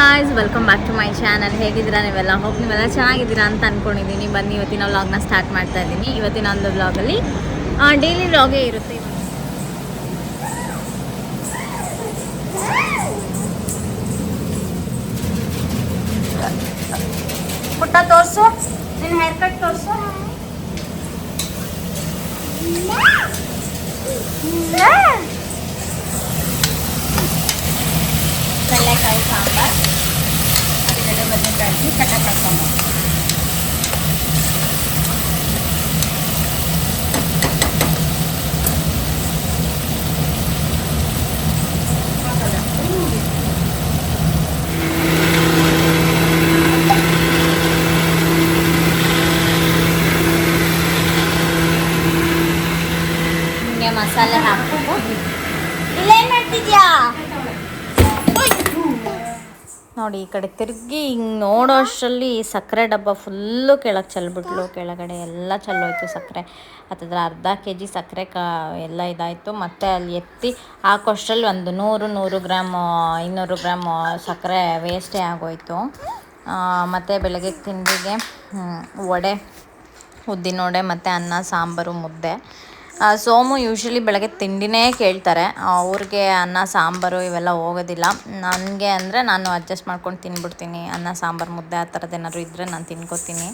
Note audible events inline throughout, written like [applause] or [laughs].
Guys welcome back to my channel ಹೇಗಿದ್ದೀರಾ ನೀವೆಲ್ಲ? ಹೋಗಿ ನೀವೆಲ್ಲ ಚೆನ್ನಾಗಿದ್ದೀರಾ ಅಂತ ಅಂದ್ಕೊಂಡಿದ್ದೀನಿ ಬನ್ನಿ ಇವತ್ತಿನ ವ್ಲಾಗ್ನ ಸ್ಟಾರ್ಟ್ ಮಾಡ್ತಾ ಇದ್ದೀನಿ. ಇವತ್ತಿನ ಒಂದು ವ್ಲಾಗಲ್ಲಿ ಡೈಲಿ ವ್ಲಾಗೇ ಇರುತ್ತೆ. ಪುಟ್ಟ ತೋರಿಸು. ನಿನ್ನ ಹೇರ್ ಕಟ್ ತೋರಿಸು. ಕಡಲೆಕಾಯಿ ಸಾಂಬ ಬದನೆಕಾಯಿ ಕಟ್ಟ ಕಟ್ಕೊಂಡು ಹಿಂಗೆ ನೋಡಿ, ಈ ಕಡೆ ತಿರುಗಿ ಹಿಂಗೆ ನೋಡೋ ಅಷ್ಟರಲ್ಲಿ ಸಕ್ಕರೆ ಡಬ್ಬ ಫುಲ್ಲು ಕೆಳಗೆ ಚೆಲ್ಬಿಟ್ಲು, ಕೆಳಗಡೆ ಎಲ್ಲ ಚೆಲ್ಲೋಯ್ತು ಸಕ್ಕರೆ. ಅದರ ಅರ್ಧ ಕೆ ಜಿ ಸಕ್ಕರೆ ಕ, ಎಲ್ಲ ಇದಾಯಿತು. ಮತ್ತು ಅಲ್ಲಿ ಎತ್ತಿ ಹಾಕೋಷ್ಟರಲ್ಲಿ ಒಂದು ನೂರು ನೂರು ಗ್ರಾಮ್ ಇನ್ನೂರು ಗ್ರಾಮ್ ಸಕ್ಕರೆ ವೇಸ್ಟೇ ಆಗೋಯ್ತು. ಮತ್ತು ಬೆಳಗ್ಗೆ ತಿಂಡಿಗೆ ವಡೆ, ಉದ್ದಿನ ವಡೆ, ಮತ್ತು ಅನ್ನ, ಸಾಂಬಾರು, ಮುದ್ದೆ. ಸೋಮು ಯೂಶ್ವಲಿ ಬೆಳಗ್ಗೆ ತಿಂಡಿನೇ ಕೇಳ್ತಾರೆ. ಅವ್ರಿಗೆ ಅನ್ನ ಸಾಂಬಾರು ಇವೆಲ್ಲ ಹೋಗೋದಿಲ್ಲ. ನನಗೆ ಅಂದರೆ ನಾನು ಅಡ್ಜಸ್ಟ್ ಮಾಡ್ಕೊಂಡು ತಿನ್ಬಿಡ್ತೀನಿ. ಅನ್ನ ಸಾಂಬಾರು ಮುದ್ದೆ ಆ ಥರದ್ದು ಏನಾದ್ರು ಇದ್ದರೆ ನಾನು ತಿನ್ಕೋತೀನಿ.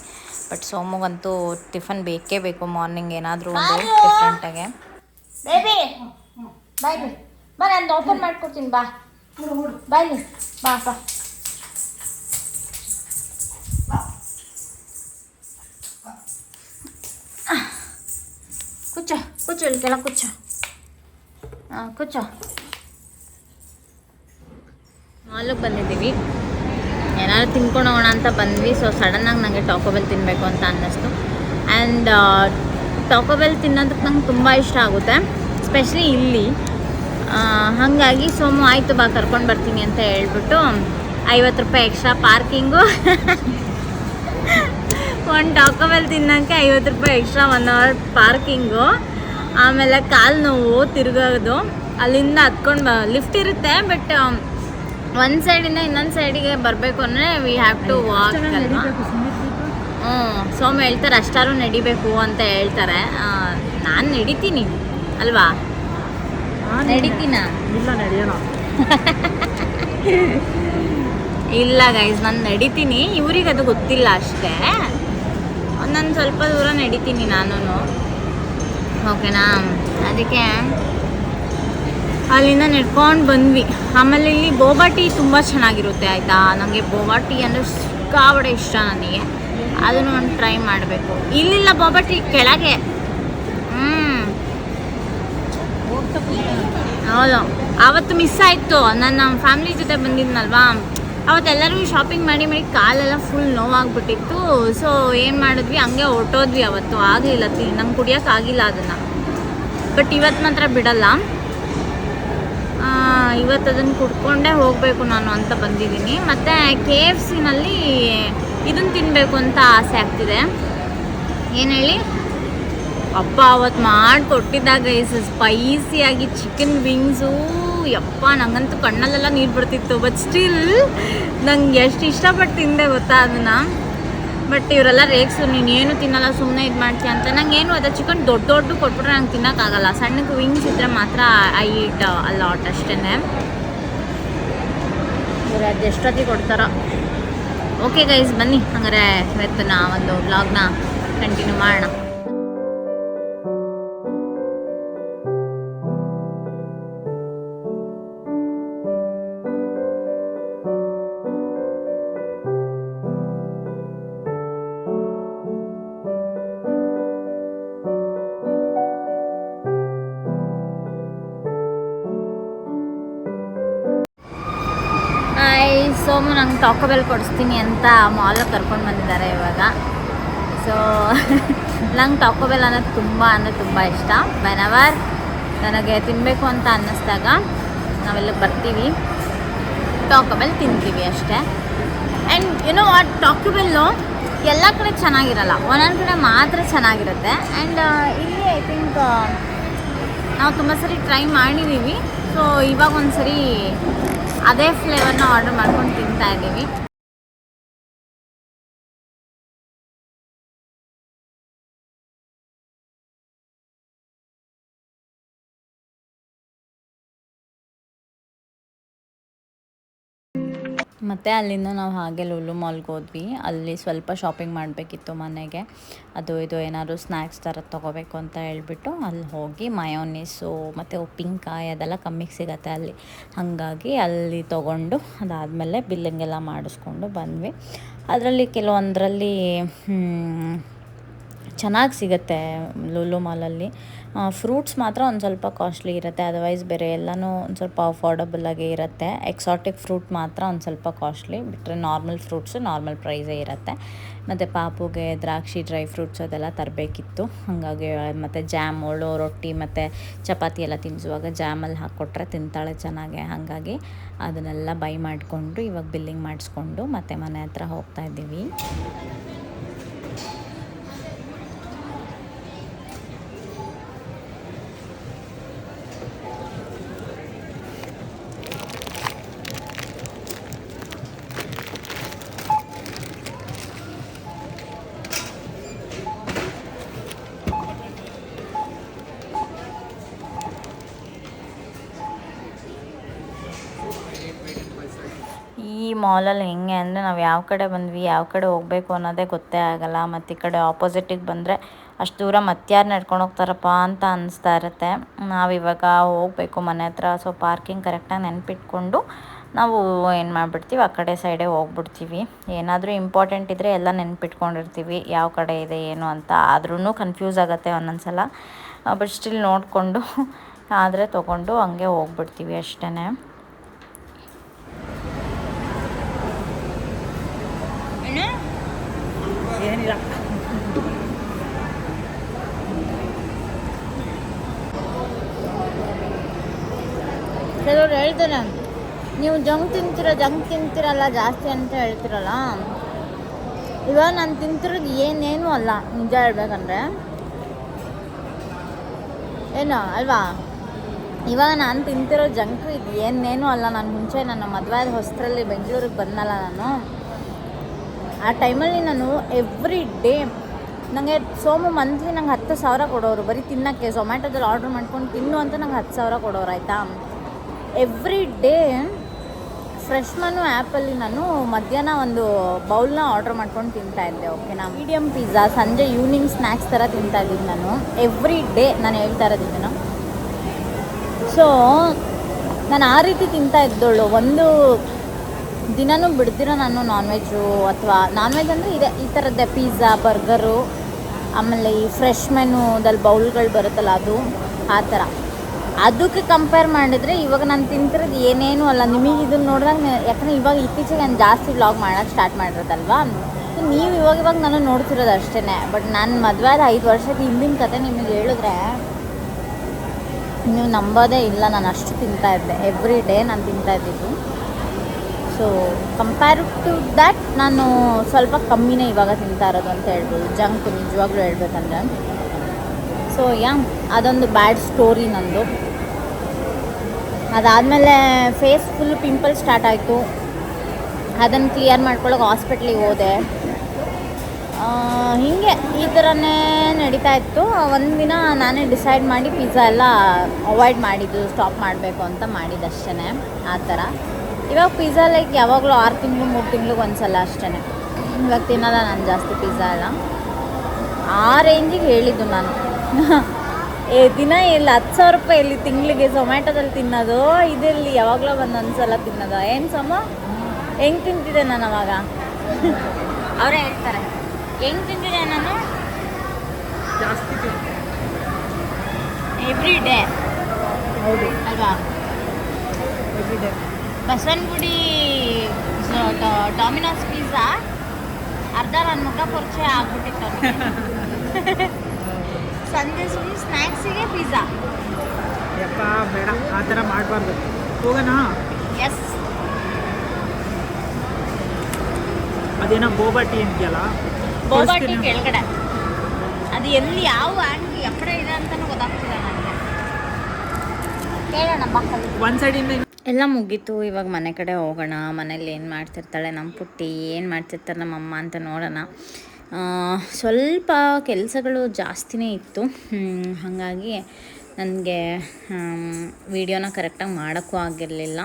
ಬಟ್ ಸೋಮುಗಂತೂ ಟಿಫನ್ ಬೇಕೇ ಬೇಕು ಮಾರ್ನಿಂಗ್ ಏನಾದರೂ ಒಂದು ಡಿಫ್ರೆಂಟಾಗೆ ಬೇಬಿ. ಬಾಯ್ ಬಿ ಬಾ ನಾನು ಓಪನ್ ಮಾಡ್ಕೊಡ್ತೀನಿ ಬಾ. ಬಾಯ್ ಬಾ ಬಾ. ಕೂಚೋ ಕೆಳಗೆ ಕೂಚೋ ಹಾಂ ಕೂಚೋ ಮಾಲಿಗೆ ಬಂದಿದ್ದೀವಿ. ಏನಾದ್ರು ತಿನ್ಕೊಂಡು ಹೋಗೋಣ ಅಂತ ಬಂದ್ವಿ. ಸೊ ಸಡನ್ನಾಗಿ ನನಗೆ ಟಾಕೋಬೆಲ್ ತಿನ್ನಬೇಕು ಅಂತ ಅನ್ನಿಸ್ತು. ಆ್ಯಂಡ್ ಟಾಕೋಬೆಲ್ ತಿನ್ನೋದಕ್ಕೆ ನಂಗೆ ತುಂಬ ಇಷ್ಟ ಆಗುತ್ತೆ. ಸ್ಪೆಷಲಿ ಇಲ್ಲಿ. ಹಾಗಾಗಿ ಸೋಮು, ಆಯಿತು ಬಾ, ಕರ್ಕೊಂಡು ಬರ್ತೀನಿ ಅಂತ ಹೇಳ್ಬಿಟ್ಟು ಐವತ್ತು ರೂಪಾಯಿ ಎಕ್ಸ್ಟ್ರಾ ಪಾರ್ಕಿಂಗು ಒಂದು ಟಾಕೋಬೆಲ್ ತಿನ್ನೋಕ್ಕೆ ಐವತ್ತು ರೂಪಾಯಿ ಎಕ್ಸ್ಟ್ರಾ ಒನ್ ಅವರ್ ಪಾರ್ಕಿಂಗು ಆಮೇಲೆ ಕಾಲು ನೋವು ತಿರುಗೋದು. ಅಲ್ಲಿಂದ ಹತ್ಕೊಂಡು ಬ ಲಿಫ್ಟ್ ಇರುತ್ತೆ ಬಟ್ ಒಂದು ಸೈಡಿಂದ ಇನ್ನೊಂದು ಸೈಡಿಗೆ ಬರಬೇಕು ಅಂದರೆ ವಿ ಹ್ಯಾವ್ ಟು ವಾಕ್ ಹ್ಞೂ ಸೋಮ ಹೇಳ್ತಾರೆ ಅಷ್ಟಾರು ನಡಿಬೇಕು ಅಂತ ಹೇಳ್ತಾರೆ. ನಾನು ನಡಿತೀನಿ ಅಲ್ವಾ? ನಡಿತೀನ? ಇಲ್ಲ ಗೈಸ್ ನಾನು ನಡಿತೀನಿ. ಇವ್ರಿಗೆ ಅದು ಗೊತ್ತಿಲ್ಲ ಅಷ್ಟೇ. ನಾನು ಸ್ವಲ್ಪ ದೂರ ನಡಿತೀನಿ ನಾನು ಓಕೆನಾ ಅದಕ್ಕೆ ಅಲ್ಲಿಂದ ನಡ್ಕೊಂಡು ಬಂದ್ವಿ. ಆಮೇಲೆ ಇಲ್ಲಿ ಬೋಬಾ ಟೀ ತುಂಬ ಚೆನ್ನಾಗಿರುತ್ತೆ ಆಯಿತಾ? ನನಗೆ ಬೋಬಾ ಟೀ ಅಂದರೆ ಸಿಕ್ಕಾಬಡೆ ಇಷ್ಟ ನನಗೆ. ಅದನ್ನು ಒಂದು ಟ್ರೈ ಮಾಡಬೇಕು. ಇಲ್ಲಿಲ್ಲ ಬೋಬಾ ಟೀ ಕೆಳಗೆ. ಹ್ಞೂ ಹೌದು. ಆವತ್ತು ಮಿಸ್ ಆಯಿತು. ನನ್ನ ಫ್ಯಾಮಿಲಿ ಜೊತೆ ಬಂದಿದ್ನಲ್ವಾ? ಅವತ್ತೆಲ್ಲರಿಗೂ ಶಾಪಿಂಗ್ ಮಾಡಿ ಮಾಡಿ ಕಾಲೆಲ್ಲ ಫುಲ್ ನೋವಾಗ್ಬಿಟ್ಟಿತ್ತು. ಸೊ ಏನು ಮಾಡಿದ್ವಿ? ಹಂಗೆ ಹೊಟ್ಟೋದ್ವಿ ಅವತ್ತು. ಆಗಲಿಲ್ಲ ತಿ ನಂಗೆ ಕುಡಿಯೋಕೆ ಆಗಿಲ್ಲ ಅದನ್ನು. ಬಟ್ ಇವತ್ತು ಮಾತ್ರ ಬಿಡಲ್ಲ. ಇವತ್ತು ಅದನ್ನು ಕುಡ್ಕೊಂಡೇ ಹೋಗಬೇಕು ನಾನು ಅಂತ ಬಂದಿದ್ದೀನಿ. ಮತ್ತು ಕೆ ಎಫ್ ಸಿನಲ್ಲಿ ಇದನ್ನು ತಿನ್ನಬೇಕು ಅಂತ ಆಸೆ ಆಗ್ತಿದೆ. ಏನು ಹೇಳಿ? ಅಪ್ಪ ಅವತ್ತು ಮಾಡಿಕೊಟ್ಟಿದ್ದಾಗ ಸ್ಪೈಸಿಯಾಗಿ ಚಿಕನ್ ವಿಂಗ್ಸು ಯಪ್ಪ, ನಂಗಂತೂ ಕಣ್ಣಲ್ಲೆಲ್ಲ ನೀರು ಬರ್ತಿತ್ತು ಬಟ್ ಸ್ಟಿಲ್ ನಂಗೆ ಎಷ್ಟು ಇಷ್ಟಪಟ್ಟು ತಿಂದೆ ಗೊತ್ತಾ ಅದನ್ನು? ಬಟ್ ಇವರೆಲ್ಲ ನೀನು ನೀನೇನು ತಿನ್ನಲ್ಲ ಸುಮ್ಮನೆ ಇದು ಮಾಡ್ತೀಯ ಅಂತ. ನಂಗೆ ಏನು ಅದ ಚಿಕನ್ ದೊಡ್ಡ ದೊಡ್ಡ ಕೊಟ್ಬಿಟ್ರೆ ನಂಗೆ ತಿನ್ನೋಕ್ಕಾಗಲ್ಲ ಸಣ್ಣಕ್ಕೆ ವಿಂಗ್ಸ್ ಇದ್ದರೆ ಮಾತ್ರ ಐ ಇಟ್ ಆಟ್ ಅಷ್ಟೇ ಇವ್ರು ಅದು ಎಷ್ಟೊತ್ತಿಗೆ ಕೊಡ್ತಾರೋ. ಓಕೆ ಗೈಸ್ ಬನ್ನಿ. ಹಂಗಾರೆ ಇವತ್ತು ನಾ ಒಂದು ವ್ಲಾಗ್ನ ಕಂಟಿನ್ಯೂ ಮಾಡೋಣ. ಸೋಮು ನಂಗೆ ಟಾಕೋಬೆಲ್ ಕೊಡಿಸ್ತೀನಿ ಅಂತ ಮಾಲಿಗೆ ಕರ್ಕೊಂಡು ಬಂದಿದ್ದಾರೆ ಇವಾಗ. ಸೊ [laughs] ನಂಗೆ ಟಾಕೋಬೆಲ್ ಅನ್ನೋದು ತುಂಬ ಅಂದರೆ ತುಂಬ ಇಷ್ಟ. ಬೆನವರ್ ನನಗೆ ತಿನ್ನಬೇಕು ಅಂತ ಅನ್ನಿಸ್ದಾಗ ನಾವೆಲ್ಲ ಬರ್ತೀವಿ. ಟಾಕೋಬೆಲ್ ತಿಂತೀವಿ ಅಷ್ಟೇ. ಆ್ಯಂಡ್ ಯುನೋ ಆ ಟಾಕೋಬೆಲ್ಲು ಎಲ್ಲ ಕಡೆ ಚೆನ್ನಾಗಿರಲ್ಲ. ಒಂದೊಂದು ಕಡೆ ಮಾತ್ರ ಚೆನ್ನಾಗಿರುತ್ತೆ. ಆ್ಯಂಡ್ ಇಲ್ಲಿ ಐ ಥಿಂಕ್ ನಾವು ತುಂಬ ಸರಿ ಟ್ರೈ ಮಾಡಿದ್ದೀವಿ ಸೊ ಇವಾಗ ಒಂದು ಸರಿ ಅದೇ ಫ್ಲೇವರ್ನ ಆರ್ಡರ್ ಮಾಡ್ಕೊಂಡು ತಿಂತಾ ಇದ್ದೀವಿ. ಮತ್ತು ಅಲ್ಲಿಂದ ನಾವು ಹಾಗೆ ಲುಲು ಮಾಲ್ಗೆ ಹೋದ್ವಿ. ಅಲ್ಲಿ ಸ್ವಲ್ಪ ಶಾಪಿಂಗ್ ಮಾಡಬೇಕಿತ್ತು ಮನೆಗೆ. ಅದು ಇದು ಏನಾದ್ರು ಸ್ನ್ಯಾಕ್ಸ್ ಥರ ತೊಗೋಬೇಕು ಅಂತ ಹೇಳ್ಬಿಟ್ಟು ಅಲ್ಲಿ ಹೋಗಿ ಮಯೋನೀಸು ಮತ್ತು ಉಪ್ಪಿನಕಾಯಿ ಅದೆಲ್ಲ ಕಮ್ಮಿಗೆ ಸಿಗತ್ತೆ ಅಲ್ಲಿ. ಹಾಗಾಗಿ ಅಲ್ಲಿ ತೊಗೊಂಡು ಅದಾದಮೇಲೆ ಬಿಲ್ಲಿಂಗೆಲ್ಲ ಮಾಡಿಸ್ಕೊಂಡು ಬಂದ್ವಿ. ಅದರಲ್ಲಿ ಕೆಲವೊಂದರಲ್ಲಿ ಚೆನ್ನಾಗಿ ಸಿಗುತ್ತೆ ಲೂಲು ಮಾಲಲ್ಲಿ. ಫ್ರೂಟ್ಸ್ ಮಾತ್ರ ಒಂದು ಸ್ವಲ್ಪ ಕಾಸ್ಟ್ಲಿ ಇರುತ್ತೆ. ಅದರ್ವೈಸ್ ಬೇರೆ ಎಲ್ಲನೂ ಒಂದು ಸ್ವಲ್ಪ ಅಫೋರ್ಡಬಲಾಗೇ ಇರುತ್ತೆ. ಎಕ್ಸಾಟಿಕ್ ಫ್ರೂಟ್ ಮಾತ್ರ ಒಂದು ಸ್ವಲ್ಪ ಕಾಸ್ಟ್ಲಿ ಬಿಟ್ಟರೆ ನಾರ್ಮಲ್ ಫ್ರೂಟ್ಸು ನಾರ್ಮಲ್ ಪ್ರೈಸೇ ಇರುತ್ತೆ. ಮತ್ತು ಪಾಪುಗೆ ದ್ರಾಕ್ಷಿ ಡ್ರೈ ಫ್ರೂಟ್ಸ್ ಅದೆಲ್ಲ ತರಬೇಕಿತ್ತು. ಹಾಗಾಗಿ, ಮತ್ತು ಜಾಮುಳು ರೊಟ್ಟಿ, ಮತ್ತು ಚಪಾತಿ ಎಲ್ಲ ತಿನ್ನಿಸುವಾಗ ಜಾಮಲ್ಲಿ ಹಾಕ್ಕೊಟ್ರೆ ತಿಂತಾಳೆ ಚೆನ್ನಾಗೆ. ಹಾಗಾಗಿ ಅದನ್ನೆಲ್ಲ ಬೈ ಮಾಡಿಕೊಂಡು ಇವಾಗ ಬಿಲ್ಲಿಂಗ್ ಮಾಡಿಸ್ಕೊಂಡು ಮತ್ತೆ ಮನೆ ಹತ್ರ ಹೋಗ್ತಾ ಇದ್ದೀವಿ. ಈ ಮಾಲಲ್ಲಿ ಹೆಂಗೆ ಅಂದರೆ ನಾವು ಯಾವ ಕಡೆ ಬಂದ್ವಿ, ಯಾವ ಕಡೆ ಹೋಗಬೇಕು ಅನ್ನೋದೇ ಗೊತ್ತೇ ಆಗಲ್ಲ. ಮತ್ತು ಈ ಕಡೆ ಆಪೋಸಿಟಿಗೆ ಬಂದರೆ ಅಷ್ಟು ದೂರ ಮತ್ಯಾರು ನಡ್ಕೊಂಡು ಹೋಗ್ತಾರಪ್ಪ ಅಂತ ಅನಿಸ್ತಾ ಇರುತ್ತೆ. ನಾವು ಇವಾಗ ಹೋಗಬೇಕು ಮನೆ ಹತ್ರ ಸೊ ಪಾರ್ಕಿಂಗ್ ಕರೆಕ್ಟಾಗಿ ನೆನಪಿಟ್ಕೊಂಡು ನಾವು ಏನು ಮಾಡಿಬಿಡ್ತೀವಿ, ಆ ಕಡೆ ಸೈಡೇ ಹೋಗ್ಬಿಡ್ತೀವಿ. ಏನಾದರೂ ಇಂಪಾರ್ಟೆಂಟ್ ಇದ್ದರೆ ಎಲ್ಲ ನೆನ್ಪಿಟ್ಕೊಂಡಿರ್ತೀವಿ, ಯಾವ ಕಡೆ ಇದೆ, ಏನು ಅಂತ. ಆದ್ರೂ ಕನ್ಫ್ಯೂಸ್ ಆಗುತ್ತೆ ಒಂದೊಂದು ಸಲ ಬಟ್ ಸ್ಟಿಲ್ ನೋಡಿಕೊಂಡು, ಆದರೆ ತೊಗೊಂಡು ಹಂಗೆ ಹೋಗ್ಬಿಡ್ತೀವಿ ಅಷ್ಟೇ ಕೆಲವ್ರು ಹೇಳ್ತಾರೆ ನೀವು ಜಂಕ್ ತಿಂತೀರ, ಜಂಕ್ ತಿಂತೀರಲ್ಲ, ಜಾಸ್ತಿ ಅಂತ ಹೇಳ್ತಿರಲ್ಲ. ಇವಾಗ ನಾನು ತಿಂತಿರೋದು ಏನೇನು ಅಲ್ಲ, ನಿಜ ಹೇಳ್ಬೇಕಂದ್ರೆ. ಏನು, ಅಲ್ವಾ? ಇವಾಗ ನಾನು ತಿಂತಿರೋ ಜಂಕ್ ಇದು ಏನೇನು ಅಲ್ಲ. ನಾನು ಮುಂಚೆ ನನ್ನ ಮದುವೆ ಆದ ಹೊಸರಲ್ಲಿ ಬೆಂಗಳೂರಿಗೆ ಬಂದಲ್ಲ ನಾನು. ಆ ಟೈಮಲ್ಲಿ ನಾನು ಎವ್ರಿ ಡೇ ನನಗೆ ಸೋಮು ಮಂತ್ಲಿ ನಂಗೆ ಹತ್ತು ಸಾವಿರ ಕೊಡೋರು. ಬರೀ ತಿನ್ನೋಕ್ಕೆ ಝೊಮ್ಯಾಟೋದಲ್ಲಿ ಆರ್ಡ್ರ್ ಮಾಡ್ಕೊಂಡು ತಿನ್ನು ಅಂತ ನಂಗೆ ಹತ್ತು ಸಾವಿರ ಕೊಡೋರು, ಆಯಿತಾ? ಎವ್ರಿ ಡೇ ಫ್ರೆಶ್ ಮನು ಆ್ಯಪಲ್ಲಿ ನಾನು ಮಧ್ಯಾಹ್ನ ಒಂದು ಬೌಲ್ನ ಆರ್ಡ್ರ್ ಮಾಡ್ಕೊಂಡು ತಿಂತಾ ಇದ್ದೆ ಓಕೆನಾ ಮೀಡಿಯಮ್ ಪಿಜ್ಜಾ ಸಂಜೆ ಈವ್ನಿಂಗ್ ಸ್ನ್ಯಾಕ್ಸ್ ಥರ ತಿಂತಾ ಇದ್ದೀನಿ ನಾನು. ಎವ್ರಿ ಡೇ ನಾನು ಹೇಳ್ತಾ ಇರೋದು ನಾನು ಸೊ ನಾನು ಆ ರೀತಿ ತಿಂತಾ ಇದ್ದೋಳು. ಒಂದು ದಿನನೂ ಬಿಡ್ದಿರೋ ನಾನು ನಾನ್ ವೆಜ್ಜು ಅಥವಾ ನಾನ್ ವೆಜ್ ಅಂದರೆ ಇದೆ, ಈ ಥರದ್ದೇ ಪಿಜ್ಜಾ ಬರ್ಗರು ಆಮೇಲೆ ಈ ಫ್ರೆಶ್ ಮೆನುದಲ್ಲಿ ಬೌಲ್ಗಳು ಬರುತ್ತಲ್ಲ ಅದು, ಆ ಥರ ಅದಕ್ಕೆ ಕಂಪೇರ್ ಮಾಡಿದರೆ ಇವಾಗ ನಾನು ತಿಂತಿರೋದು ಏನೇನು ಅಲ್ಲ. ನಿಮಗೆ ಇದನ್ನ ನೋಡಿದಾಗ ಯಾಕಂದ್ರೆ ಇವಾಗ ಇತ್ತೀಚೆಗೆ ನಾನು ಜಾಸ್ತಿ ವ್ಲಾಗ್ ಮಾಡೋಕ್ಕೆ ಸ್ಟಾರ್ಟ್ ಮಾಡಿರೋದಲ್ವಾ? ನೀವು ಇವಾಗ ಇವಾಗ ನಾನು ನೋಡ್ತಿರೋದು ಅಷ್ಟೇ ಬಟ್ ನಾನು ಮದುವೆ ಆದ ಐದು ವರ್ಷದ ಹಿಂದಿನ ಕತೆ ನಿಮಗೆ ಹೇಳಿದ್ರೆ ನೀವು ನಂಬೋದೇ ಇಲ್ಲ. ನಾನು ಅಷ್ಟು ತಿಂತಾ ಇದ್ದೆ. ಎವ್ರಿ ಡೇ ನಾನು ತಿಂತಾ ಇದ್ದಿದ್ದು. ಸೊ ಕಂಪೇರ್ ಟು ದ್ಯಾಟ್ ನಾನು ಸ್ವಲ್ಪ ಕಮ್ಮಿನೇ ಇವಾಗ ತಿಂತಾ ಇರೋದು ಅಂತ ಹೇಳ್ಬೋದು. ಜಂಕ್ ನಿಜವಾಗ್ಲೂ ಹೇಳ್ಬೇಕಂದ್ರೆ. ಸೊ ಯಾ ಅದೊಂದು ಬ್ಯಾಡ್ ಸ್ಟೋರಿ ನಂದು. ಅದಾದಮೇಲೆ ಫೇಸ್ ಫುಲ್ ಪಿಂಪಲ್ ಸ್ಟಾರ್ಟ್ ಆಯಿತು. ಅದನ್ನು ಕ್ಲಿಯರ್ ಮಾಡ್ಕೊಳ್ಳೋಕೆ ಹಾಸ್ಪಿಟ್ಲಿಗೆ ಹೋದೆ. ಹೀಗೆ ಈ ಥರನೇ ನಡೀತಾ ಇತ್ತು. ಒಂದು ದಿನ ನಾನೇ ಡಿಸೈಡ್ ಮಾಡಿ ಪಿಜ್ಜಾ ಎಲ್ಲ ಅವಾಯ್ಡ್ ಮಾಡಿದ್ದು ಸ್ಟಾಪ್ ಮಾಡಬೇಕು ಅಂತ ಮಾಡಿದ್ದಷ್ಟೇ ಆ ಥರ. ಇವಾಗ ಪಿಜ್ಜಾ ಲೈಕ್ ಯಾವಾಗಲೂ ಆರು ತಿಂಗಳು, ಮೂರು ತಿಂಗ್ಳಿಗೆ ಒಂದು ಸಲ ಅಷ್ಟೇ ಇವಾಗ ತಿನ್ನಲ್ಲ ನಾನು ಜಾಸ್ತಿ ಪಿಜ್ಜಾ ಎಲ್ಲ ಆ ರೇಂಜಿಗೆ ಹೇಳಿದ್ದು ನಾನು. [laughs] ಏ ದಿನ ಇಲ್ಲಿ ಹತ್ತು ಸಾವಿರ ರೂಪಾಯಿ ಇಲ್ಲಿ ತಿಂಗಳಿಗೆ ಝೊಮ್ಯಾಟೋದಲ್ಲಿ ತಿನ್ನೋದು? ಇದೆಲ್ಲಿ ಯಾವಾಗಲೂ ಬಂದು ಸಲ ತಿನ್ನೋದು. ಏನು ಸಮ? ಹೆಂಗೆ ತಿಂತಿದ್ದೆ ನಾನು ಅವಾಗ? [laughs] ಅವರೇ ಹೇಳ್ತಾರೆ. ಹೆಂಗೆ ತಿಂತಿದ್ದೆ ನಾನು? ಎವ್ರಿ ಡೇ ಹೌದು. ಅಲ್ವಾ? ಬಸವನಗುಡಿ ಡಾಮಿನೋಸ್ ಪಿಜ್ಜಾ ಅರ್ಧ ನನ್ನ ಮುಖ ಪರಿಚಯ ಆಗ್ಬಿಟ್ಟಿತ್ತು. [laughs] ಸಂಜೆ ಸುಮ್ಮನೆ ಸ್ನ್ಯಾಕ್ಸಿಗೆ ಪಿಜ್ಜಾ ಯಪ್ಪ ಬೇಡ. ಆ ಥರ ಮಾಡಬಾರ್ದು. ಹೋಗೋಣ? ಎಸ್ ಅದೇನೋ ಬೋಬಾ ಟೀ ಅಂತೀಯಲ್ಲ? Boba tea. ಕೆಳಗಡೆ. ಅದು ಎಲ್ಲಿ ಯಾವ ಆಂಟಿ ಎಕ್ಕಡೆ ಇದೆ ಅಂತಲೂ ಗೊತ್ತಾಗ್ತಿಲ್ಲ ನನಗೆ. ಕೇಳೋಣ ಮಕ್ಕಳು. ಒಂದು ಸೈಡಿಂದ ಎಲ್ಲ ಮುಗೀತು. ಇವಾಗ ಮನೆ ಕಡೆ ಹೋಗೋಣ. ಮನೇಲಿ ಏನು ಮಾಡ್ತಿರ್ತಾಳೆ ನಮ್ಮ ಪುಟ್ಟಿ? ಏನು ಮಾಡ್ತಿರ್ತಾರೆ ನಮ್ಮಮ್ಮ ಅಂತ ನೋಡೋಣ. ಸ್ವಲ್ಪ ಕೆಲಸಗಳು ಜಾಸ್ತಿನೇ ಇತ್ತು. ಹಾಗಾಗಿ ನನಗೆ ವೀಡಿಯೋನ ಕರೆಕ್ಟಾಗಿ ಮಾಡೋಕ್ಕೂ ಆಗಿರಲಿಲ್ಲ.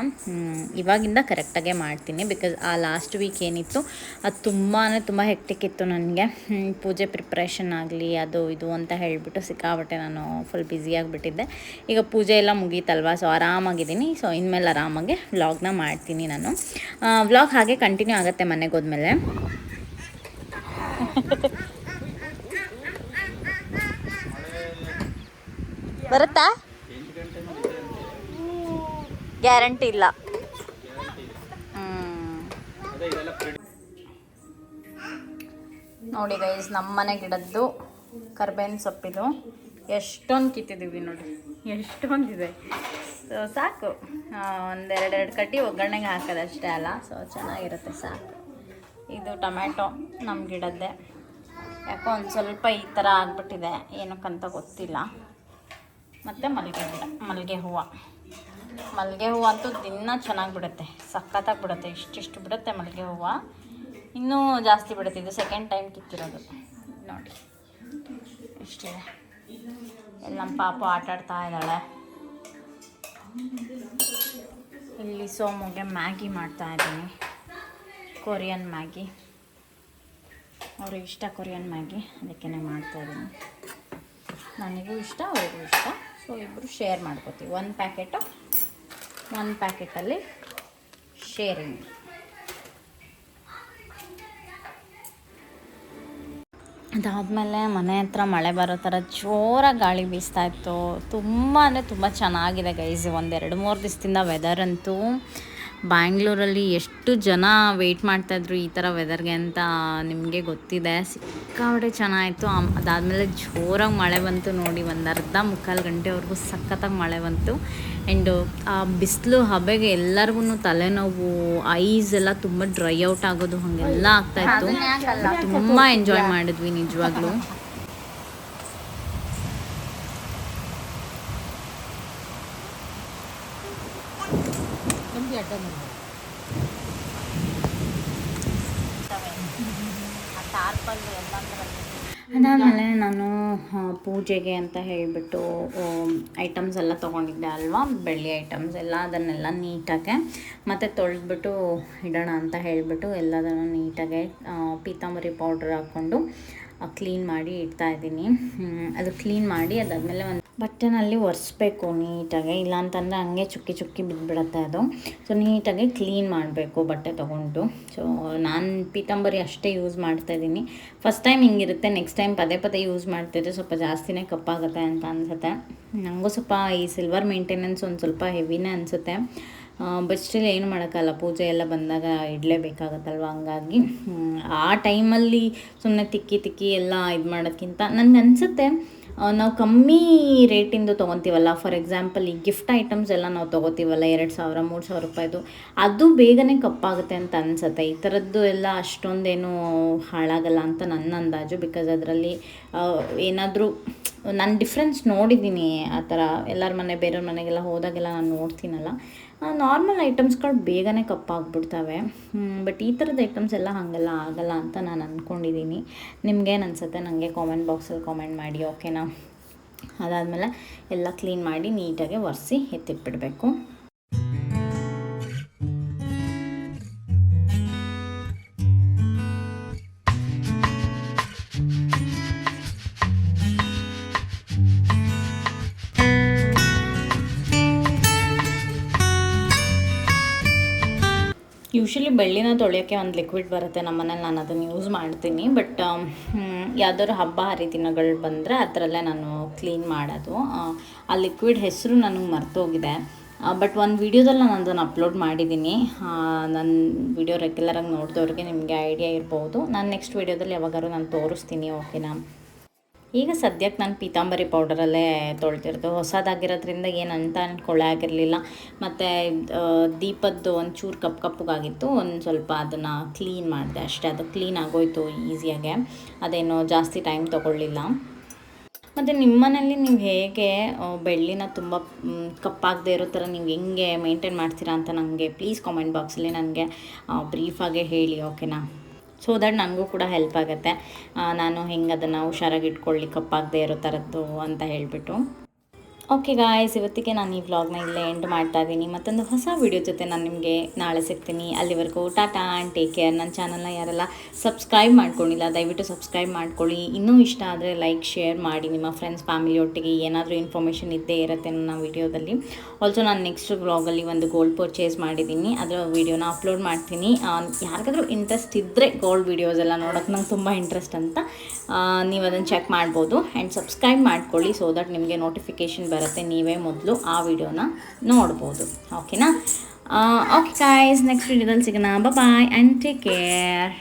ಇವಾಗಿಂದ ಕರೆಕ್ಟಾಗೇ ಮಾಡ್ತೀನಿ ಬಿಕಾಸ್ ಆ ಲಾಸ್ಟ್ ವೀಕ್ ಏನಿತ್ತು, ಅದು ತುಂಬಾ ತುಂಬ ಹೆಕ್ಟಿಕ್ ಇತ್ತು ನನಗೆ. ಪೂಜೆ ಪ್ರಿಪ್ರೇಷನ್ ಆಗಲಿ, ಅದು ಇದು ಅಂತ ಹೇಳಿಬಿಟ್ಟು ಸಿಕ್ಕಾಬಟ್ಟೆ ನಾನು ಫುಲ್ ಬ್ಯುಸಿಯಾಗಿಬಿಟ್ಟಿದ್ದೆ ಈಗ ಪೂಜೆ ಎಲ್ಲ ಮುಗೀತಲ್ವ ಸೊ ಆರಾಮಾಗಿದ್ದೀನಿ. ಸೊ ಇನ್ಮೇಲೆ ಆರಾಮಾಗಿ ವ್ಲಾಗ್ನ ಮಾಡ್ತೀನಿ ನಾನು. ವ್ಲಾಗ್ ಹಾಗೆ ಕಂಟಿನ್ಯೂ ಆಗುತ್ತೆ ಮನೆಗೆ ಹೋದ್ಮೇಲೆ. [laughs] ಬರುತ್ತಾ? ಗ್ಯಾರಂಟಿ ಇಲ್ಲ. ನೋಡಿ ಗೈಸ್ ನಮ್ಮನೆ ಗಿಡದ್ದು ಕರ್ಬೇವಿನ ಸೊಪ್ಪಿದು. ಎಷ್ಟೊಂದು ಕಿತ್ತಿದ್ದೀವಿ ನೋಡಿ. ಎಷ್ಟೊಂದಿದೆ. ಸೊ ಸಾಕು. ಒಂದೆರಡೆರಡು ಕಟ್ಟಿ ಒಗ್ಗರಣೆಗೆ ಹಾಕೋದಷ್ಟೇ ಅಲ್ಲ. ಸೊ ಚೆನ್ನಾಗಿರುತ್ತೆ, ಸಾಕು. ಇದು ಟೊಮ್ಯಾಟೊ. ನಮ್ಮ ಗಿಡದ್ದೆ. ಯಾಕೋ ಒಂದು ಸ್ವಲ್ಪ ಈ ಥರ ಆಗ್ಬಿಟ್ಟಿದೆ. ಏನಕ್ಕಂತ ಗೊತ್ತಿಲ್ಲ. ಮತ್ತು ಮಲ್ಲಿಗೆ ಗಿಡ ಮಲ್ಲಿಗೆ ಹೂವು. ಮಲ್ಲಿಗೆ ಹೂವು ಅಂತೂ ದಿನ ಚೆನ್ನಾಗಿ ಬಿಡುತ್ತೆ ಸಖತ್ತಾಗಿ ಬಿಡುತ್ತೆ ಇಷ್ಟಿಷ್ಟು ಬಿಡುತ್ತೆ ಮಲ್ಲಿಗೆ ಹೂವು. ಇನ್ನೂ ಜಾಸ್ತಿ ಬಿಡುತ್ತೆ. ಇದು ಸೆಕೆಂಡ್ ಟೈಮ್ ಕಿತ್ತಿರೋದು. ನೋಡಿ. ಇಷ್ಟಿದೆ. ಎಲ್ಲ ನಮ್ಮ ಪಾಪ ಆಟ ಆಡ್ತಾ ಇದ್ದಾಳೆ. ಇಲ್ಲಿ ಸೋಮುಗೆ ಮ್ಯಾಗಿ ಮಾಡ್ತಾ ಇದ್ದೀನಿ. Korean Maggi. ಅವ್ರಿಗೆ ಇಷ್ಟ ಕೊರಿಯನ್ ಮ್ಯಾಗಿ ಅದಕ್ಕೆ ಮಾಡ್ತಾ ಇದ್ದೀನಿ ನನಗೂ ಇಷ್ಟ, ಅವ್ರಿಗೂ ಇಷ್ಟ. ಸೊ ಇಬ್ಬರು ಶೇರ್ ಮಾಡ್ಕೋತೀವಿ. ಒಂದು ಪ್ಯಾಕೆಟು ಒಂದು ಪ್ಯಾಕೆಟಲ್ಲಿ ಶೇರಿಂಗ್ ಅದಾದಮೇಲೆ ಮನೆ ಹತ್ರ ಮಳೆ ಬರೋ ಥರ ಜೋರಾಗಿ ಗಾಳಿ ಬೀಸ್ತಾ ಇತ್ತು. ತುಂಬ ಅಂದರೆ ತುಂಬ ಚೆನ್ನಾಗಿದೆ ಗೈಸ್ ಒಂದೆರಡು ಮೂರು ದಿವಸದಿಂದ ವೆದರ್ ಅಂತೂ. ಬ್ಯಾಂಗ್ಳೂರಲ್ಲಿ ಎಷ್ಟು ಜನ ವೆಯ್ಟ್ ಮಾಡ್ತಾಯಿದ್ರು ಈ ಥರ ವೆದರ್ಗೆ ಅಂತ ನಿಮಗೆ ಗೊತ್ತಿದೆ. ಸಿಕ್ಕಾಪಟ್ಟೆ ಚೆನ್ನಾಗಿತ್ತು. ಅದಾದಮೇಲೆ ಜೋರಾಗಿ ಮಳೆ ಬಂತು ನೋಡಿ ಒಂದು ಅರ್ಧ ಮುಕ್ಕಾಲು ಗಂಟೆವರೆಗೂ ಸಖತ್ತಾಗಿ ಮಳೆ ಬಂತು. ಆ್ಯಂಡು ಆ ಬಿಸಿಲು ಹಬೆಗೆ ಎಲ್ಲರಿಗೂ ತಲೆನೋವು ಐಸ್ ಎಲ್ಲ ತುಂಬ ಡ್ರೈ ಔಟ್ ಆಗೋದು ಹಾಗೆಲ್ಲ ಆಗ್ತಾಯಿತ್ತು ತುಂಬ ಎಂಜಾಯ್ ಮಾಡಿದ್ವಿ ನಿಜವಾಗ್ಲೂ. ಅದಾದಮೇಲೆ ನಾನು ಪೂಜೆಗೆ ಅಂತ ಹೇಳಿಬಿಟ್ಟು ಐಟಮ್ಸ್ ಎಲ್ಲ ತೊಗೊಂಡಿದ್ದೆ ಅಲ್ವಾ? ಬೆಳ್ಳಿ ಐಟಮ್ಸ್ ಎಲ್ಲ, ಅದನ್ನೆಲ್ಲ ನೀಟಾಗೆ ಮತ್ತು ತೊಳೆದ್ಬಿಟ್ಟು ಇಡೋಣ ಅಂತ ಹೇಳಿಬಿಟ್ಟು ಎಲ್ಲದನ್ನು ನೀಟಾಗೆ ಪೀತಾಂಬರಿ ಪೌಡ್ರ್ ಹಾಕ್ಕೊಂಡು ಕ್ಲೀನ್ ಮಾಡಿ ಇಡ್ತಾ ಇದ್ದೀನಿ. ಅದು ಕ್ಲೀನ್ ಮಾಡಿ ಅದಾದಮೇಲೆ ಒಂದು ಬಟ್ಟೆನಲ್ಲಿ ಒರೆಸ್ಬೇಕು ನೀಟಾಗಿ. ಇಲ್ಲಾಂತಂದರೆ ಹಂಗೆ ಚುಕ್ಕಿ ಚುಕ್ಕಿ ಬಿದ್ದುಬಿಡುತ್ತೆ ಅದು. ಸೊ ನೀಟಾಗಿ ಕ್ಲೀನ್ ಮಾಡಬೇಕು ಬಟ್ಟೆ ತೊಗೊಂಡು. ಸೊ ನಾನು ಪೀತಾಂಬರಿ ಅಷ್ಟೇ ಯೂಸ್ ಮಾಡ್ತಾ ಇದ್ದೀನಿ. ಫಸ್ಟ್ ಟೈಮ್ ಹಿಂಗಿರುತ್ತೆ ನೆಕ್ಸ್ಟ್ ಟೈಮ್ ಪದೇ ಪದೇ ಯೂಸ್ ಮಾಡ್ತಿದ್ರೆ ಸ್ವಲ್ಪ ಜಾಸ್ತಿನೇ ಕಪ್ಪಾಗುತ್ತೆ ಅಂತ ಅನಿಸುತ್ತೆ. ನನಗೂ ಸ್ವಲ್ಪ ಈ ಸಿಲ್ವರ್ ಮೇಂಟೆನೆನ್ಸ್ ಒಂದು ಸ್ವಲ್ಪ ಹೆವಿನೇ ಅನಿಸುತ್ತೆ. ಬಟ್ ಸ್ಟಿಲ್ ಏನು ಮಾಡೋಕ್ಕಲ್ಲ ಪೂಜೆ ಎಲ್ಲ ಬಂದಾಗ ಇಡಲೇಬೇಕಾಗತ್ತಲ್ವ? ಹಂಗಾಗಿ ಆ ಟೈಮಲ್ಲಿ ಸುಮ್ಮನೆ ತಿಕ್ಕಿ ತಿಕ್ಕಿ ಎಲ್ಲ ಇದು ಮಾಡೋದ್ಕಿಂತ ನನಗೆ ಅನಿಸುತ್ತೆ ನಾವು ಕಮ್ಮಿ ರೇಟಿಂದು ತೊಗೊತೀವಲ್ಲ. ಫಾರ್ ಎಕ್ಸಾಂಪಲ್ ಈ ಗಿಫ್ಟ್ ಐಟಮ್ಸ್ ಎಲ್ಲ ನಾವು ತೊಗೋತೀವಲ್ಲ, ಎರಡು ಸಾವಿರ, ಮೂರು ಸಾವಿರ ರೂಪಾಯಿದು, ಅದು ಬೇಗನೆ ಕಪ್ಪಾಗುತ್ತೆ ಅಂತ ಅನಿಸುತ್ತೆ. ಈ ಥರದ್ದು ಎಲ್ಲ ಅಷ್ಟೊಂದೇನು ಹಾಳಾಗಲ್ಲ ಅಂತ ನನ್ನ ಅಂದಾಜು. ಬಿಕಾಸ್ ಅದರಲ್ಲಿ ಏನಾದರೂ, ನಾನು ಡಿಫ್ರೆನ್ಸ್ ನೋಡಿದ್ದೀನಿ ಆ ಥರ. ಎಲ್ಲರ ಮನೆ, ಬೇರೆಯವ್ರ ಮನೆಗೆಲ್ಲ ಹೋದಾಗೆಲ್ಲ ನಾನು ನೋಡ್ತೀನಲ್ಲ. ನಾರ್ಮಲ್ ಐಟಮ್ಸ್ಗಳು ಬೇಗನೆ ಕಪ್ಪಾಗ್ಬಿಡ್ತವೆ. ಬಟ್ ಈ ಥರದ ಐಟಮ್ಸ್ ಎಲ್ಲ ಹಾಗೆಲ್ಲ ಆಗಲ್ಲ ಅಂತ ನಾನು ಅಂದ್ಕೊಂಡಿದ್ದೀನಿ ನಿಮ್ಗೇನು ಅನಿಸುತ್ತೆ ನನಗೆ ಕಾಮೆಂಟ್ ಬಾಕ್ಸಲ್ಲಿ ಕಾಮೆಂಟ್ ಮಾಡಿ ಓಕೆನಾ ಅದಾದಮೇಲೆ ಎಲ್ಲ ಕ್ಲೀನ್ ಮಾಡಿ ನೀಟಾಗಿ ಒರೆಸಿ ಎತ್ತಿಟ್ಬಿಡಬೇಕು. ಬೆಳ್ಳಿನ ತೊಳೆಯೋಕ್ಕೆ ಒಂದು ಲಿಕ್ವಿಡ್ ಬರುತ್ತೆ. ನಮ್ಮ ಮನೇಲಿ ನಾನು ಅದನ್ನು ಯೂಸ್ ಮಾಡ್ತೀನಿ. ಬಟ್ ಯಾವ್ದಾದ್ರು ಹಬ್ಬ, ಹರಿದಿನಗಳು ಬಂದರೆ ಅದರಲ್ಲೇ ನಾನು ಕ್ಲೀನ್ ಮಾಡೋದು. ಆ ಲಿಕ್ವಿಡ್ ಹೆಸರು ನನಗೆ ಮರ್ತೋಗಿದೆ. ಬಟ್ ಒಂದು ವೀಡಿಯೋದಲ್ಲಿ ನಾನು ಅದನ್ನು ಅಪ್ಲೋಡ್ ಮಾಡಿದ್ದೀನಿ. ನನ್ನ ವಿಡಿಯೋ ರೆಗ್ಯುಲರಾಗಿ ನೋಡಿದವ್ರಿಗೆ ನಿಮಗೆ ಐಡಿಯಾ ಇರ್ಬೋದು. ನಾನು ನೆಕ್ಸ್ಟ್ ವೀಡಿಯೋದಲ್ಲಿ ಯಾವಾಗಾದ್ರು ನಾನು ತೋರಿಸ್ತೀನಿ ಓಕೆನಾ ಈಗ ಸದ್ಯಕ್ಕೆ ನಾನು ಪೀತಾಂಬರಿ ಪೌಡರಲ್ಲೇ ತೊಳ್ತಿರೋದು ಹೊಸದಾಗಿರೋದ್ರಿಂದ ಏನು ಅಂತ ಆಗಿರಲಿಲ್ಲ. ಮತ್ತು ದೀಪದ್ದು ಒಂದು ಚೂರು ಕಪ್ ಕಪ್ಪಗಾಗಿತ್ತು. ಒಂದು ಸ್ವಲ್ಪ ಅದನ್ನು ಕ್ಲೀನ್ ಮಾಡಿದೆ. ಅಷ್ಟೇ, ಅದು ಕ್ಲೀನ್ ಆಗೋಯ್ತು ಈಸಿಯಾಗೆ. ಅದೇನು ಜಾಸ್ತಿ ಟೈಮ್ ತೊಗೊಳ್ಳಿಲ್ಲ. ಮತ್ತು ನಿಮ್ಮನೇಲಿ ನೀವು ಹೇಗೆ ಬೆಳ್ಳಿನ ತುಂಬ ಕಪ್ಪಾಗದೇ ಇರೋ ಥರ ನೀವು ಹೆಂಗೆ ಮೇಂಟೈನ್ ಮಾಡ್ತೀರಾ ಅಂತ ನನಗೆ ಪ್ಲೀಸ್ ಕಾಮೆಂಟ್ ಬಾಕ್ಸಲ್ಲಿ ನನಗೆ ಬ್ರೀಫಾಗೆ ಹೇಳಿ ಓಕೆನಾ ಸೊ ದಟ್ ನನಗೂ ಕೂಡ ಹೆಲ್ಪ್ ಆಗುತ್ತೆ. ನಾನು ಹೆಂಗೆ ಅದನ್ನು ಹುಷಾರಾಗಿ ಇಟ್ಕೊಳ್ಳಿ ಕಪ್ಪಾಗದೇ ಇರೋ ಥರದ್ದು ಅಂತ ಹೇಳಿಬಿಟ್ಟು. ಓಕೆ ಗಾಯ್ಸ್ ಇವತ್ತಿಗೆ ನಾನು ಈ ವ್ಲಾಗ್ನ ಇಲ್ಲೇ ಎಂಡ್ ಮಾಡ್ತಾ ಇದ್ದೀನಿ ಮತ್ತೊಂದು ಹೊಸ ವಿಡಿಯೋ ಜೊತೆ ನಾನು ನಿಮಗೆ ನಾಳೆ ಸಿಗ್ತೀನಿ. ಅಲ್ಲಿವರೆಗೂ ಟಾಟಾ ಆ್ಯಂಡ್ ಟೇಕ್ ಕೇರ್ ನನ್ನ ಚಾನಲ್ನ ಯಾರೆಲ್ಲ ಸಬ್ಸ್ಕ್ರೈಬ್ ಮಾಡ್ಕೊಂಡಿಲ್ಲ, ದಯವಿಟ್ಟು ಸಬ್ಸ್ಕ್ರೈಬ್ ಮಾಡ್ಕೊಳ್ಳಿ. ಇನ್ನೂ ಇಷ್ಟ ಆದರೆ ಲೈಕ್ ಶೇರ್ ಮಾಡಿ. ನಿಮ್ಮ ಫ್ರೆಂಡ್ಸ್ ಫ್ಯಾಮಿಲಿ ಒಟ್ಟಿಗೆ ಏನಾದರೂ ಇನ್ಫಾರ್ಮೇಷನ್ ಇದ್ದೇ ಇರುತ್ತೆ ನನ್ನ ವಿಡಿಯೋದಲ್ಲಿ ಆಲ್ಸೋ ನಾನು ನೆಕ್ಸ್ಟ್ ವ್ಲಾಗಲ್ಲಿ ಒಂದು ಗೋಲ್ಡ್ ಪರ್ಚೇಸ್ ಮಾಡಿದ್ದೀನಿ ಅದರ ವಿಡಿಯೋನ ಅಪ್ಲೋಡ್ ಮಾಡ್ತೀನಿ. ಯಾರಿಗಾದರೂ ಇಂಟ್ರೆಸ್ಟ್ ಇದ್ದರೆ ಗೋಲ್ಡ್ ವಿಡಿಯೋಸ್ ಎಲ್ಲ ನೋಡೋಕ್ಕೆ ನಂಗೆ ತುಂಬ ಇಂಟ್ರೆಸ್ಟ್ ಅಂತ ನೀವು ಅದನ್ನು ಚೆಕ್ ಮಾಡ್ಬೋದು. ಆ್ಯಂಡ್ ಸಬ್ಸ್ಕ್ರೈಬ್ ಮಾಡ್ಕೊಳ್ಳಿ ಸೊ ದಟ್ ನಿಮಗೆ ನೋಟಿಫಿಕೇಷನ್ ಬರುತ್ತೆ. ನೀವೇ ಮೊದಲು ಆ ವಿಡಿಯೋನ ನೋಡ್ಬೋದು. ಓಕೆನಾ ಓಕೆ ಗಾಯ್ಸ್ ನೆಕ್ಸ್ಟ್ ವಿಡಿಯೋದಲ್ಲಿ ಸಿಗೋಣ. Boy and take care